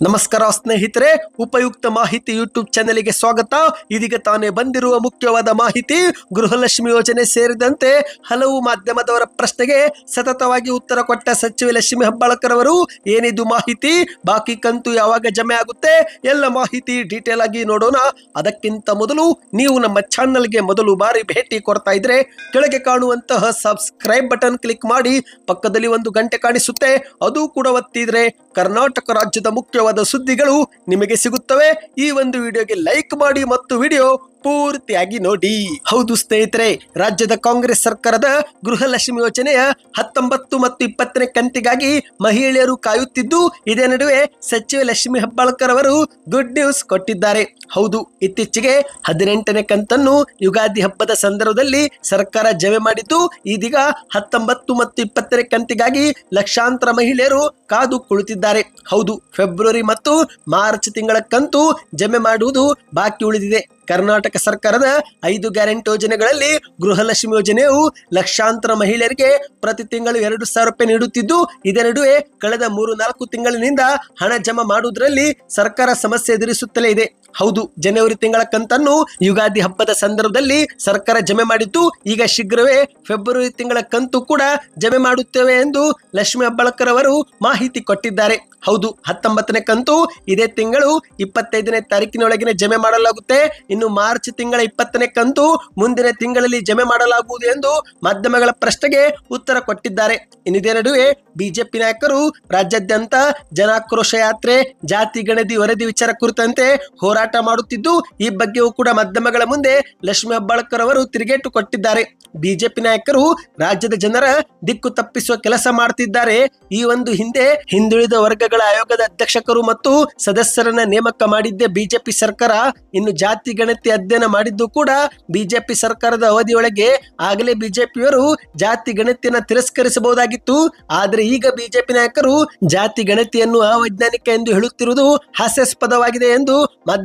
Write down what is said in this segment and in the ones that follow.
ನಮಸ್ಕಾರ ಸ್ನೇಹಿತರೆ, ಉಪಯುಕ್ತ ಮಾಹಿತಿ ಯೂಟ್ಯೂಬ್ ಚಾನೆಲ್ಗೆ ಸ್ವಾಗತ. ಇದೀಗ ತಾನೇ ಬಂದಿರುವ ಮುಖ್ಯವಾದ ಮಾಹಿತಿ, ಗೃಹಲಕ್ಷ್ಮಿ ಯೋಜನೆ ಸೇರಿದಂತೆ ಹಲವು ಮಾಧ್ಯಮದವರ ಪ್ರಶ್ನೆಗೆ ಸತತವಾಗಿ ಉತ್ತರ ಕೊಟ್ಟ ಸಚಿವೆ ಲಕ್ಷ್ಮಿ ಹೆಬ್ಬಾಳ್ಕರ್ ಅವರು ಏನಿದು ಮಾಹಿತಿ, ಬಾಕಿ ಕಂತು ಯಾವಾಗ ಜಮೆ ಆಗುತ್ತೆ, ಎಲ್ಲ ಮಾಹಿತಿ ಡೀಟೇಲ್ ಆಗಿ ನೋಡೋಣ. ಅದಕ್ಕಿಂತ ಮೊದಲು ನೀವು ನಮ್ಮ ಚಾನಲ್ಗೆ ಮೊದಲು ಬಾರಿ ಭೇಟಿ ಕೊಡ್ತಾ ಇದ್ರೆ, ಕೆಳಗೆ ಕಾಣುವಂತಹ ಸಬ್ಸ್ಕ್ರೈಬ್ ಬಟನ್ ಕ್ಲಿಕ್ ಮಾಡಿ, ಪಕ್ಕದಲ್ಲಿ ಒಂದು ಗಂಟೆ ಕಾಣಿಸುತ್ತೆ, ಅದು ಕೂಡ ಒತ್ತಿದ್ರೆ ಕರ್ನಾಟಕ ರಾಜ್ಯದ ಮುಖ್ಯವಾದ ಸುದ್ದಿಗಳು ನಿಮಗೆ ಸಿಗುತ್ತವೆ. ಈ ಒಂದು ವಿಡಿಯೋಗೆ ಲೈಕ್ ಮಾಡಿ ಮತ್ತು ವಿಡಿಯೋ ಪೂರ್ತಿಯಾಗಿ ನೋಡಿ. ಹೌದು ಸ್ನೇಹಿತರೆ, ರಾಜ್ಯದ ಕಾಂಗ್ರೆಸ್ ಸರ್ಕಾರದ ಗೃಹಲಕ್ಷ್ಮಿ ಯೋಜನೆಯ ಹತ್ತೊಂಬತ್ತು ಮತ್ತು ಇಪ್ಪತ್ತನೇ ಕಂತಿಗಾಗಿ ಮಹಿಳೆಯರು ಕಾಯುತ್ತಿದ್ದು, ಇದೇ ನಡುವೆ ಸಚಿವ ಲಕ್ಷ್ಮಿ ಹೆಬ್ಬಾಳ್ಕರ್ ಅವರು ಗುಡ್ ನ್ಯೂಸ್ ಕೊಟ್ಟಿದ್ದಾರೆ. ಹೌದು, ಇತ್ತೀಚೆಗೆ ಹದಿನೆಂಟನೇ ಕಂತನ್ನು ಯುಗಾದಿ ಹಬ್ಬದ ಸಂದರ್ಭದಲ್ಲಿ ಸರ್ಕಾರ ಜಮೆ ಮಾಡಿದ್ದು, ಇದೀಗ ಹತ್ತೊಂಬತ್ತು ಮತ್ತು ಇಪ್ಪತ್ತನೇ ಕಂತಿಗಾಗಿ ಲಕ್ಷಾಂತರ ಮಹಿಳೆಯರು ಕಾದು ಕುಳಿತಿದ್ದಾರೆ. ಹೌದು, ಫೆಬ್ರವರಿ ಮತ್ತು ಮಾರ್ಚ್ ತಿಂಗಳ ಕಂತು ಜಮೆ ಮಾಡುವುದು ಬಾಕಿ ಉಳಿದಿದೆ. ಕರ್ನಾಟಕ ಸರ್ಕಾರದ ಐದು ಗ್ಯಾರಂಟಿ ಯೋಜನೆಗಳಲ್ಲಿ ಗೃಹಲಕ್ಷ್ಮಿ ಯೋಜನೆಯು ಲಕ್ಷಾಂತರ ಮಹಿಳೆಯರಿಗೆ ಪ್ರತಿ ತಿಂಗಳು ಎರಡು ಸಾವಿರ ರೂಪಾಯಿ ನೀಡುತ್ತಿದ್ದು, ಇದೇ ನಡುವೆ ಕಳೆದ ಮೂರು ನಾಲ್ಕು ತಿಂಗಳಿನಿಂದ ಹಣ ಜಮಾ ಮಾಡುವುದರಲ್ಲಿ ಸರ್ಕಾರ ಸಮಸ್ಯೆ ಎದುರಿಸುತ್ತಲೇ ಇದೆ. ಹೌದು, ಜನವರಿ ತಿಂಗಳ ಕಂತನ್ನು ಯುಗಾದಿ ಹಬ್ಬದ ಸಂದರ್ಭದಲ್ಲಿ ಸರ್ಕಾರ ಜಮೆ ಮಾಡಿತ್ತು ಈಗ ಶೀಘ್ರವೇ ಫೆಬ್ರವರಿ ತಿಂಗಳ ಕಂತು ಕೂಡ ಜಮೆ ಮಾಡುತ್ತೇವೆ ಎಂದು ಲಕ್ಷ್ಮಿ ಹೆಬ್ಬಾಳ್ಕರ್ ಅವರು ಮಾಹಿತಿ ಕೊಟ್ಟಿದ್ದಾರೆ. ಹೌದು, ಹತ್ತೊಂಬತ್ತನೇ ಕಂತು ಇದೇ ತಿಂಗಳು ಇಪ್ಪತ್ತೈದನೇ ತಾರೀಕಿನೊಳಗಿನ ಜಮೆ ಮಾಡಲಾಗುತ್ತೆ. ಇನ್ನು ಮಾರ್ಚ್ ತಿಂಗಳ ಇಪ್ಪತ್ತನೇ ಕಂತು ಮುಂದಿನ ತಿಂಗಳಲ್ಲಿ ಜಮೆ ಮಾಡಲಾಗುವುದು ಎಂದು ಮಾಧ್ಯಮಗಳ ಪ್ರಶ್ನೆಗೆ ಉತ್ತರ ಕೊಟ್ಟಿದ್ದಾರೆ. ಇನ್ನಿದೇ ನಡುವೆ ಬಿಜೆಪಿ ನಾಯಕರು ರಾಜ್ಯಾದ್ಯಂತ ಜನಾಕ್ರೋಶ ಯಾತ್ರೆ, ಜಾತಿ, ಗಣತಿ, ವರದಿ ವಿಚಾರ ಕುರಿತಂತೆ ಹೋರಾಟ ಮಾಡುತ್ತಿದ್ದು ಈ ಬಗ್ಗೆಯೂ ಕೂಡ ಮಾಧ್ಯಮಗಳ ಮುಂದೆ ಲಕ್ಷ್ಮಿ ಹೆಬ್ಬಾಳ್ಕರ್ ಅವರು ತಿರುಗೇಟು ಕೊಟ್ಟಿದ್ದಾರೆ. ಬಿಜೆಪಿ ನಾಯಕರು ರಾಜ್ಯದ ಜನರ ದಿಕ್ಕು ತಪ್ಪಿಸುವ ಕೆಲಸ ಮಾಡುತ್ತಿದ್ದಾರೆ ಈ ಒಂದು ಹಿಂದೆ ಹಿಂದುಳಿದ ವರ್ಗಗಳ ಆಯೋಗದ ಅಧ್ಯಕ್ಷಕರು ಮತ್ತು ಸದಸ್ಯರನ್ನ ನೇಮಕ ಮಾಡಿದ್ದೇ ಬಿಜೆಪಿ ಸರ್ಕಾರ. ಇನ್ನು ಜಾತಿ ಗಣತಿ ಅಧ್ಯಯನ ಮಾಡಿದ್ದು ಕೂಡ ಬಿಜೆಪಿ ಸರ್ಕಾರದ ಅವಧಿಯೊಳಗೆ. ಆಗಲೇ ಬಿಜೆಪಿಯವರು ಜಾತಿ ಗಣತಿಯನ್ನ ತಿರಸ್ಕರಿಸಬಹುದಾಗಿತ್ತು. ಆದರೆ ಈಗ ಬಿಜೆಪಿ ನಾಯಕರು ಜಾತಿ ಗಣತಿಯನ್ನು ಅವೈಜ್ಞಾನಿಕ ಎಂದು ಹೇಳುತ್ತಿರುವುದು ಹಾಸ್ಯಾಸ್ಪದವಾಗಿದೆ ಎಂದು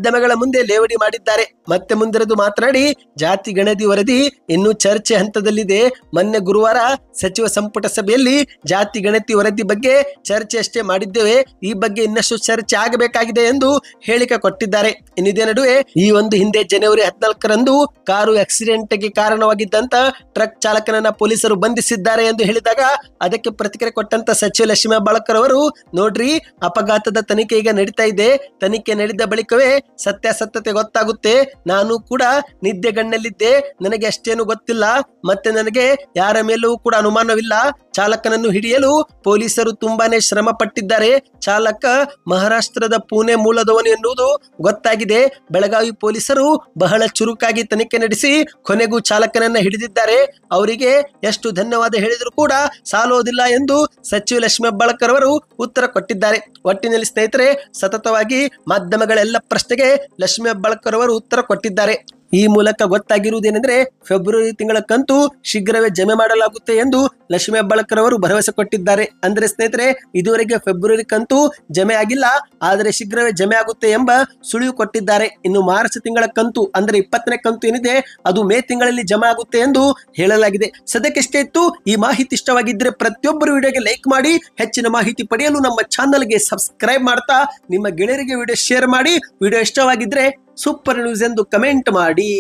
ಮಾಧ್ಯಮಗಳ ಮುಂದೆ ಲೇವಡಿ ಮಾಡಿದ್ದಾರೆ. ಮತ್ತೆ ಮುಂದಿರದು ಮಾತನಾಡಿ, ಜಾತಿ, ಗಣತಿ, ವರದಿ ಇನ್ನು ಚರ್ಚೆ ಹಂತದಲ್ಲಿದೆ. ಮೊನ್ನೆ ಗುರುವಾರ ಸಚಿವ ಸಂಪುಟ ಸಭೆಯಲ್ಲಿ ಜಾತಿ, ಗಣತಿ, ವರದಿ ಬಗ್ಗೆ ಚರ್ಚೆ ಅಷ್ಟೇ ಮಾಡಿದ್ದೇವೆ. ಈ ಬಗ್ಗೆ ಇನ್ನಷ್ಟು ಚರ್ಚೆ ಆಗಬೇಕಾಗಿದೆ ಎಂದು ಹೇಳಿಕೆ ಕೊಟ್ಟಿದ್ದಾರೆ. ಇನ್ನಿದೇ ನಡುವೆ ಈ ಒಂದು ಹಿಂದೆ ಜನವರಿ ಹದಿನಾಲ್ಕರಂದು ಕಾರು ಆಕ್ಸಿಡೆಂಟ್ಗೆ ಕಾರಣವಾಗಿದ್ದಂತ ಟ್ರಕ್ ಚಾಲಕನನ್ನ ಪೊಲೀಸರು ಬಂಧಿಸಿದ್ದಾರೆ ಎಂದು ಹೇಳಿದಾಗ ಅದಕ್ಕೆ ಪ್ರತಿಕ್ರಿಯೆ ಕೊಟ್ಟಂತ ಸಚಿವ ಲಕ್ಷ್ಮೀ ಬಾಳಕರ್ ಅವರು, ನೋಡ್ರಿ ಅಪಘಾತದ ತನಿಖೆ ಈಗ ನಡೀತಾ ಇದೆ. ತನಿಖೆ ನಡೆದ ಬಳಿಕವೇ ಸತ್ಯಾಸತ್ಯತೆ ಗೊತ್ತಾಗುತ್ತೆ. ನಾನು ಕೂಡ ನಿದ್ದೆಗಣ್ಣಲ್ಲಿದ್ದೆ ನನಗೆ ಅಷ್ಟೇನು ಗೊತ್ತಿಲ್ಲ. ಮತ್ತೆ ನನಗೆ ಯಾರ ಮೇಲೂ ಕೂಡ ಅನುಮಾನವಿಲ್ಲ. ಚಾಲಕನನ್ನು ಹಿಡಿಯಲು ಪೊಲೀಸರು ತುಂಬಾನೇ ಶ್ರಮ ಪಟ್ಟಿದ್ದಾರೆ ಚಾಲಕ ಮಹಾರಾಷ್ಟ್ರದ ಪುಣೆ ಮೂಲದವನು ಎನ್ನುವುದು ಗೊತ್ತಾಗಿದೆ. ಬೆಳಗಾವಿ ಪೊಲೀಸರು ಬಹಳ ಚುರುಕಾಗಿ ತನಿಖೆ ನಡೆಸಿ ಕೊನೆಗೂ ಚಾಲಕನನ್ನ ಹಿಡಿದಿದ್ದಾರೆ. ಅವರಿಗೆ ಎಷ್ಟು ಧನ್ಯವಾದ ಹೇಳಿದರೂ ಕೂಡ ಸಾಲೋದಿಲ್ಲ ಎಂದು ಸಚಿವ ಲಕ್ಷ್ಮೀ ಹೆಬ್ಬಾಳ್ಕರ್ ಅವರು ಉತ್ತರ ಕೊಟ್ಟಿದ್ದಾರೆ. ಒಟ್ಟಿನಲ್ಲಿ ಸ್ನೇಹಿತರೆ, ಸತತವಾಗಿ ಮಾಧ್ಯಮಗಳೆಲ್ಲ ಪ್ರಶ್ನೆಗೆ ಲಕ್ಷ್ಮೀ ಹೆಬ್ಬಾಳ್ಕರ್ ಅವರು ಉತ್ತರ ಕೊಟ್ಟಿದ್ದಾರೆ. ಈ ಮೂಲಕ ಗೊತ್ತಾಗಿರುವುದೇನೆಂದರೆ ಫೆಬ್ರವರಿ ತಿಂಗಳ ಕಂತು ಶೀಘ್ರವೇ ಜಮೆ ಮಾಡಲಾಗುತ್ತೆ ಎಂದು ಲಕ್ಷ್ಮಿ ಹೆಬ್ಬಾಳ್ಕರ್ ಅವರು ಭರವಸೆ ಕೊಟ್ಟಿದ್ದಾರೆ. ಅಂದ್ರೆ ಸ್ನೇಹಿತರೆ, ಇದುವರೆಗೆ ಫೆಬ್ರವರಿ ಕಂತು ಜಮೆ ಆಗಿಲ್ಲ, ಆದರೆ ಶೀಘ್ರವೇ ಜಮೆ ಆಗುತ್ತೆ ಎಂಬ ಸುಳಿವು ಕೊಟ್ಟಿದ್ದಾರೆ. ಇನ್ನು ಮಾರ್ಚ್ ತಿಂಗಳ ಕಂತು ಅಂದ್ರೆ ಇಪ್ಪತ್ತನೇ ಕಂತು ಏನಿದೆ, ಅದು ಮೇ ತಿಂಗಳಲ್ಲಿ ಜಮೆ ಆಗುತ್ತೆ ಎಂದು ಹೇಳಲಾಗಿದೆ. ಸದ್ಯಕ್ಕೆಷ್ಟೇ ಇತ್ತು, ಈ ಮಾಹಿತಿ ಇಷ್ಟವಾಗಿದ್ದರೆ ಪ್ರತಿಯೊಬ್ಬರು ವಿಡಿಯೋಗೆ ಲೈಕ್ ಮಾಡಿ, ಹೆಚ್ಚಿನ ಮಾಹಿತಿ ಪಡೆಯಲು ನಮ್ಮ ಚಾನಲ್ಗೆ ಸಬ್ಸ್ಕ್ರೈಬ್ ಮಾಡ್ತಾ, ನಿಮ್ಮ ಗೆಳೆಯರಿಗೆ ವಿಡಿಯೋ ಶೇರ್ ಮಾಡಿ, ವಿಡಿಯೋ ಇಷ್ಟವಾಗಿದ್ರೆ ಸೂಪರ್ ನ್ಯೂಸ್ ಎಂದು ಕಮೆಂಟ್ ಮಾಡಿ.